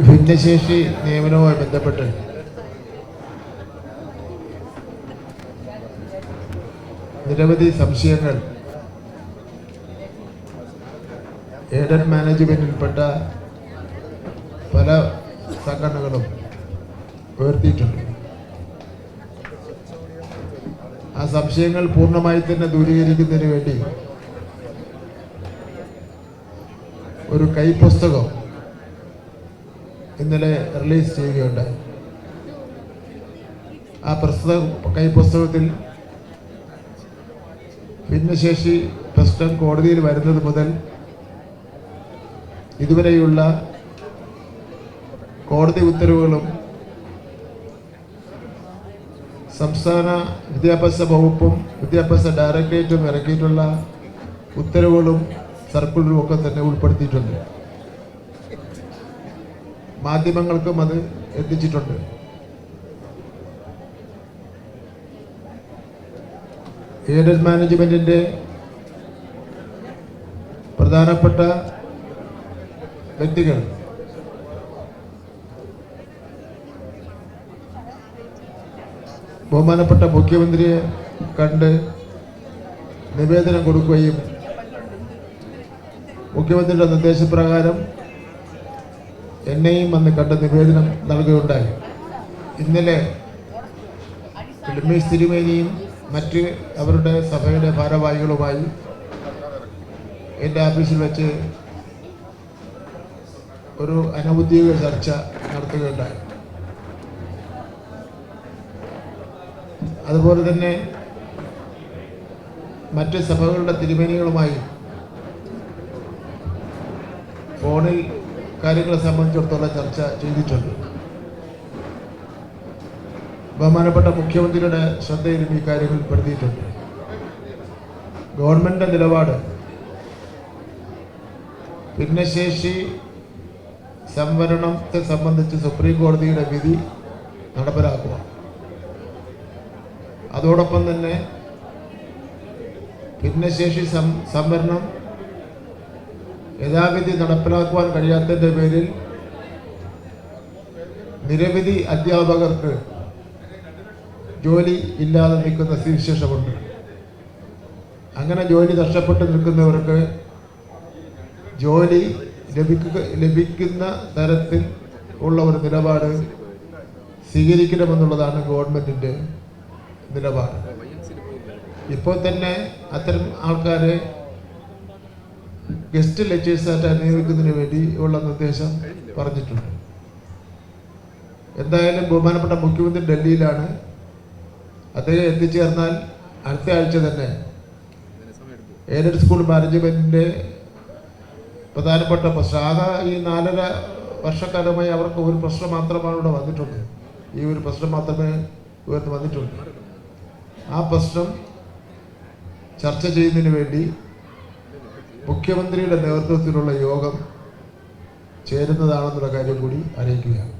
ഭിന്നശേഷി നിയമനവുമായി ബന്ധപ്പെട്ട് നിരവധി സംശയങ്ങൾ എയ്ഡഡ് മാനേജ്മെന്റിൽപ്പെട്ട പല സംഘടനകളും ഉയർത്തിയിട്ടുണ്ട്. ആ സംശയങ്ങൾ പൂർണമായി തന്നെ ദൂരീകരിക്കുന്നതിന് വേണ്ടി ഒരു കൈപ്പുസ്തകം ഇന്നലെ റിലീസ് ചെയ്യുകയുണ്ടായി. ആ പ്രസ്തുത കൈപുസ്തകത്തിൽ ഭിന്നശേഷി പ്രശ്നം കോടതിയിൽ വരുന്നത് മുതൽ ഇതുവരെയുള്ള കോടതി ഉത്തരവുകളും സംസ്ഥാന വിദ്യാഭ്യാസ വകുപ്പും വിദ്യാഭ്യാസ ഡയറക്ടറേറ്റും ഇറക്കിയിട്ടുള്ള ഉത്തരവുകളും സർക്കുലറും ഒക്കെ തന്നെ ഉൾപ്പെടുത്തിയിട്ടുണ്ട്. മാധ്യമങ്ങൾക്കും അത് എത്തിച്ചിട്ടുണ്ട്. എയ്ഡഡ് മാനേജ്മെന്റിന്റെ പ്രധാനപ്പെട്ട വ്യക്തികൾ? ബഹുമാനപ്പെട്ട മുഖ്യമന്ത്രിയെ കണ്ട് നിവേദനം കൊടുക്കുകയും മുഖ്യമന്ത്രിയുടെ നിർദ്ദേശപ്രകാരം എന്നെയും അന്ന് കണ്ട് നിവേദനം നൽകുകയുണ്ടായി. ഇന്നലെ രമേശ് തിരുമേനിയും മറ്റ് അവരുടെ സഭയുടെ ഭാരവാഹികളുമായി എന്റെ ഓഫീസിൽ വെച്ച് ഒരു അനൗദ്യോഗിക ചർച്ച നടത്തുകയുണ്ടായി. അതുപോലെ തന്നെ മറ്റ് സഭകളുടെ തിരുമേനികളുമായി ഫോണിൽ കാര്യങ്ങളെ സംബന്ധിച്ചിടത്തോളം ചർച്ച ചെയ്തിട്ടുണ്ട്. ബഹുമാനപ്പെട്ട മുഖ്യമന്ത്രിയുടെ ശ്രദ്ധയിലും ഈ കാര്യങ്ങൾ പെടുത്തിയിട്ടുണ്ട് ഗവൺമെന്റ് നിലപാട് ഭിന്നശേഷി സംവരണത്തെ സംബന്ധിച്ച് സുപ്രീം കോടതിയുടെ വിധി നടപ്പിലാക്കുക. അതോടൊപ്പം തന്നെ ഭിന്നശേഷി സംവരണം യഥാവിധി നടപ്പിലാക്കുവാൻ കഴിയാത്തതിന്റെ പേരിൽ നിരവധി അധ്യാപകർക്ക് ജോലി ഇല്ലാതെ നിൽക്കുന്ന സ്ഥിതിവിശേഷമുണ്ട് അങ്ങനെ ജോലി നഷ്ടപ്പെട്ട് നിൽക്കുന്നവർക്ക് ജോലി ലഭിക്കുക ലഭിക്കുന്ന തരത്തിൽ ഉള്ള ഒരു നിലപാട് സ്വീകരിക്കണമെന്നുള്ളതാണ് ഗവൺമെന്റിന്റെ നിലപാട്. ഇപ്പോൾ തന്നെ അത്തരം ആൾക്കാരെ ഗസ്റ്റ് ലെക്ചേഴ്സായിട്ട് നിയമിക്കുന്നതിന് വേണ്ടി ഉള്ള നിർദ്ദേശം പറഞ്ഞിട്ടുണ്ട്. എന്തായാലും ബഹുമാനപ്പെട്ട മുഖ്യമന്ത്രി ഡൽഹിയിലാണ്. അദ്ദേഹം എത്തിച്ചേർന്നാൽ അടുത്ത ആഴ്ച തന്നെ എയ്ഡഡ് സ്കൂൾ മാനേജ്മെന്റിന്റെ പ്രധാനപ്പെട്ട പ്രശ്നം. ഈ നാലര വർഷക്കാലമായി അവർക്ക് ഒരു പ്രശ്നം മാത്രമാണ് ഇവിടെ വന്നിട്ടുള്ളത്. ഈ ഒരു പ്രശ്നം മാത്രമേ ഉയർന്നു വന്നിട്ടുള്ളൂ. ആ പ്രശ്നം ചർച്ച ചെയ്യുന്നതിന് വേണ്ടി മുഖ്യമന്ത്രിയുടെ നേതൃത്വത്തിലുള്ള യോഗം ചേരുന്നതാണെന്നുള്ള കാര്യം കൂടി അറിയിക്കുകയാണ്.